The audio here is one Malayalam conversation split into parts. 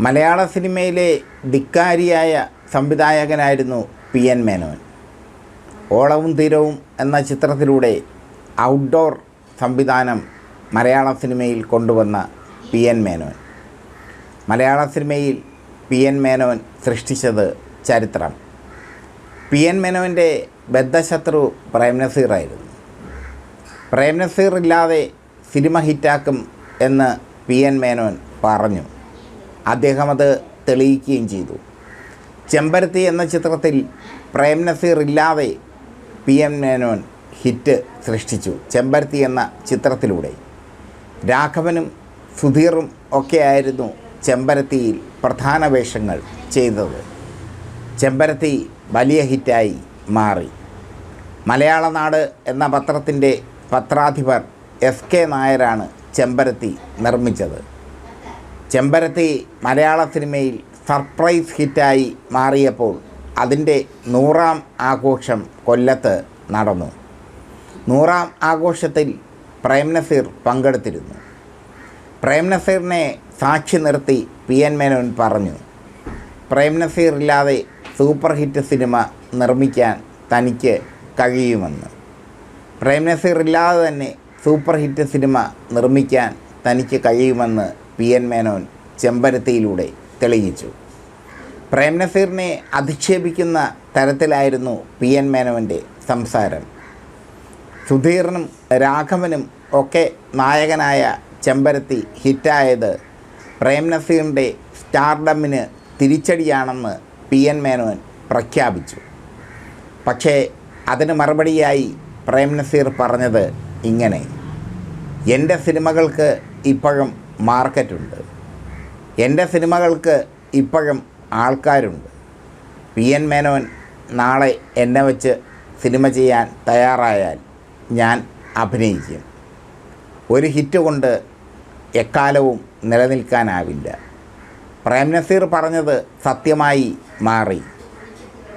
മലയാള സിനിമയിലെ ധിക്കാരിയായ സംവിധായകനായിരുന്നു പി എൻ മേനോൻ. ഓളവും തീരവും എന്ന ചിത്രത്തിലൂടെ ഔട്ട്ഡോർ സംവിധാനം മലയാള സിനിമയിൽ കൊണ്ടുവന്ന പി എൻ മേനോൻ. മലയാള സിനിമയിൽ പി എൻ മേനോൻ സൃഷ്ടിച്ചത് ചരിത്രം. പി എൻ മേനോന്റെ ബദ്ധശത്രു പ്രേംനസീറായിരുന്നു പ്രേംനസീറില്ലാതെ സിനിമ ഹിറ്റാക്കും എന്ന് പി എൻ മേനോൻ പറഞ്ഞു. അദ്ദേഹം അത് തെളിയിക്കുകയും ചെയ്തു. ചെമ്പരത്തി എന്ന ചിത്രത്തിൽ പ്രേംനസീർ ഇല്ലാതെ പി എം മേനോൻ ഹിറ്റ് സൃഷ്ടിച്ചു ചെമ്പരത്തി എന്ന ചിത്രത്തിലൂടെ. രാഘവനും സുധീറും ഒക്കെയായിരുന്നു ചെമ്പരത്തിയിൽ പ്രധാന വേഷങ്ങൾ ചെയ്തത്. ചെമ്പരത്തി വലിയ ഹിറ്റായി മാറി. മലയാളനാട് എന്ന പത്രത്തിന്റെ പത്രാധിപർ എസ് കെ നായരാണ് ചെമ്പരത്തി നിർമ്മിച്ചത്. ചെമ്പരത്തി മലയാള സിനിമയിൽ സർപ്രൈസ് ഹിറ്റായി മാറിയപ്പോൾ അതിന്റെ നൂറാം ആഘോഷം കൊല്ലത്ത് നടന്നു. നൂറാം ആഘോഷത്തിൽ പ്രേം നസീർ പങ്കെടുത്തിരുന്നു. പ്രേം നസീറിനെ സാക്ഷി നിർത്തി പി എൻ മേനോൻ പറഞ്ഞു പ്രേം നസീർ ഇല്ലാതെ സൂപ്പർ ഹിറ്റ് സിനിമ നിർമ്മിക്കാൻ തനിക്ക് കഴിയുമെന്ന്. പ്രേം ഇല്ലാതെ തന്നെ സൂപ്പർ ഹിറ്റ് സിനിമ നിർമ്മിക്കാൻ തനിക്ക് കഴിയുമെന്ന് പി എൻ മേനോൻ ചെമ്പരത്തിയിലൂടെ തെളിയിച്ചു. പ്രേം നസീറിനെ അധിക്ഷേപിക്കുന്ന തരത്തിലായിരുന്നു പി എൻ മേനോന്റെ സംസാരം. സുധീറിനും രാഘവനും ഒക്കെ നായകനായ ചെമ്പരത്തി ഹിറ്റായത് പ്രേം നസീറിന്റെ സ്റ്റാർഡമ്മിന് തിരിച്ചടിയാണെന്ന് പി എൻ മേനോൻ പ്രഖ്യാപിച്ചു. പക്ഷേ അതിന് മറുപടിയായി പ്രേം നസീർ പറഞ്ഞത് ഇങ്ങനെ. എന്റെ സിനിമകൾക്ക് ഇപ്പോഴും മാർക്കറ്റുണ്ട്. എന്റെ സിനിമകൾക്ക് ഇപ്പോഴും ആൾക്കാരുണ്ട്. പി എൻ മേനോൻ നാളെ എന്നെ വെച്ച് സിനിമ ചെയ്യാൻ തയ്യാറായാൽ ഞാൻ അഭിനയിക്കും. ഒരു ഹിറ്റ് കൊണ്ട് എക്കാലവും നിലനിൽക്കാനാവില്ല. പ്രേം നസീർ പറഞ്ഞത് സത്യമായി മാറി.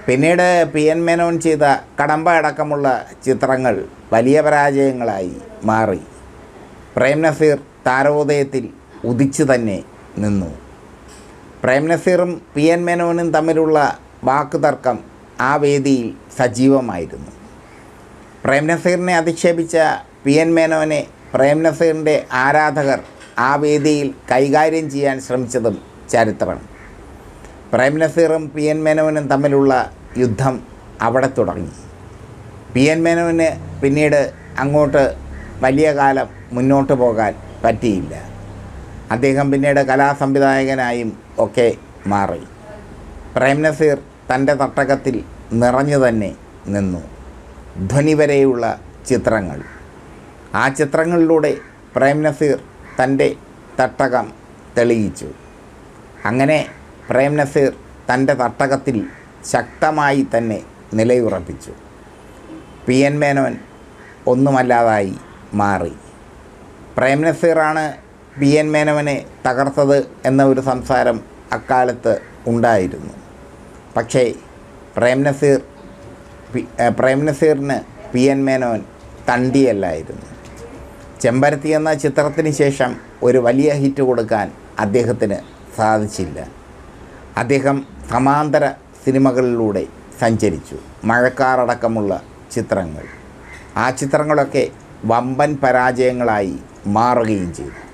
പിന്നീട് പി എൻ മേനോൻ ചെയ്ത കടമ്പ അടക്കമുള്ള ചിത്രങ്ങൾ വലിയ പരാജയങ്ങളായി മാറി. പ്രേം നസീർ താരോദയത്തിൽ ഉദിച്ചു തന്നെ നിന്നു. പ്രേം നസീറും പി എൻ മേനോനും തമ്മിലുള്ള വാക്കുതർക്കം ആ വേദിയിൽ സജീവമായിരുന്നു. പ്രേം നസീറിനെ അധിക്ഷേപിച്ച പി എൻ മേനോനെ പ്രേം നസീറിന്റെ ആരാധകർ ആ വേദിയിൽ കൈകാര്യം ചെയ്യാൻ ശ്രമിച്ചതും ചരിത്രമാണ്. പ്രേം നസീറും പി എൻ മേനോനും തമ്മിലുള്ള യുദ്ധം അവിടെ തുടങ്ങി. പി എൻ മേനോന് പിന്നീട് അങ്ങോട്ട് വലിയ കാലം മുന്നോട്ട് പോകാൻ പറ്റിയില്ല. അദ്ദേഹം പിന്നീട് കലാസംവിധായകനായും ഒക്കെ മാറി. പ്രേം നസീർ തന്റെ തട്ടകത്തിൽ നിറഞ്ഞു തന്നെ നിന്നു. ധ്വനി വരെയുള്ള ചിത്രങ്ങൾ. ആ ചിത്രങ്ങളിലൂടെ പ്രേം നസീർ തന്റെ തട്ടകം തെളിയിച്ചു. അങ്ങനെ പ്രേം നസീർ തന്റെ തട്ടകത്തിൽ ശക്തമായി തന്നെ നിലയുറപ്പിച്ചു. പി. എൻ. മേനോൻ ഒന്നുമല്ലാതായി മാറി. പ്രേം നസീറാണ് പി എൻ മേനോനെ തകർത്തത് എന്ന ഒരു സംസാരം അക്കാലത്ത് ഉണ്ടായിരുന്നു. പക്ഷേ പ്രേം നസീർ പ്രേം നസീറിന് പി എൻ മേനോൻ തണ്ടിയല്ലായിരുന്നു. ചെമ്പരത്തി എന്ന ചിത്രത്തിന് ശേഷം ഒരു വലിയ ഹിറ്റ് കൊടുക്കാൻ അദ്ദേഹത്തിന് സാധിച്ചില്ല. അദ്ദേഹം സമാന്തര സിനിമകളിലൂടെ സഞ്ചരിച്ചു. മഴക്കാറടക്കമുള്ള ചിത്രങ്ങൾ. ആ ചിത്രങ്ങളൊക്കെ വമ്പൻ പരാജയങ്ങളായി മാറുകയും ചെയ്തു.